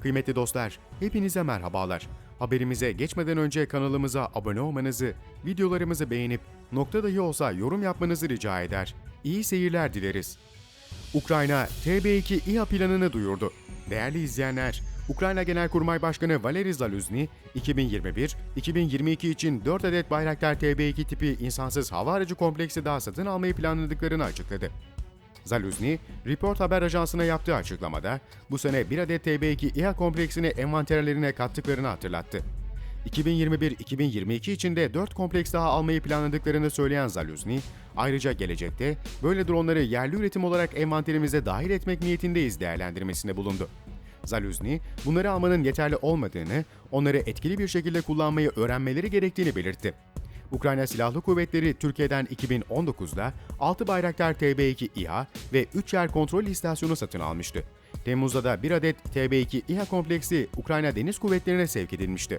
Kıymetli dostlar, hepinize merhabalar. Haberimize geçmeden önce kanalımıza abone olmanızı, videolarımızı beğenip nokta dahi olsa yorum yapmanızı rica eder. İyi seyirler dileriz. Ukrayna TB2 İHA planını duyurdu. Değerli izleyenler, Ukrayna Genelkurmay Başkanı Valery Zaluzny, 2021-2022 için 4 adet Bayraktar TB2 tipi insansız hava aracı kompleksi daha satın almayı planladıklarını açıkladı. Zaluzny, Report Haber Ajansı'na yaptığı açıklamada bu sene bir adet TB2 İHA kompleksini envanterlerine kattıklarını hatırlattı. 2021-2022 için de 4 kompleks daha almayı planladıklarını söyleyen Zaluzny, ayrıca gelecekte böyle dronları yerli üretim olarak envanterimize dahil etmek niyetindeyiz değerlendirmesinde bulundu. Zaluzny, bunları almanın yeterli olmadığını, onları etkili bir şekilde kullanmayı öğrenmeleri gerektiğini belirtti. Ukrayna Silahlı Kuvvetleri Türkiye'den 2019'da 6 Bayraktar TB2 İHA ve 3 yer kontrol istasyonu satın almıştı. Temmuz'da da bir adet TB2 İHA kompleksi Ukrayna Deniz Kuvvetleri'ne sevk edilmişti.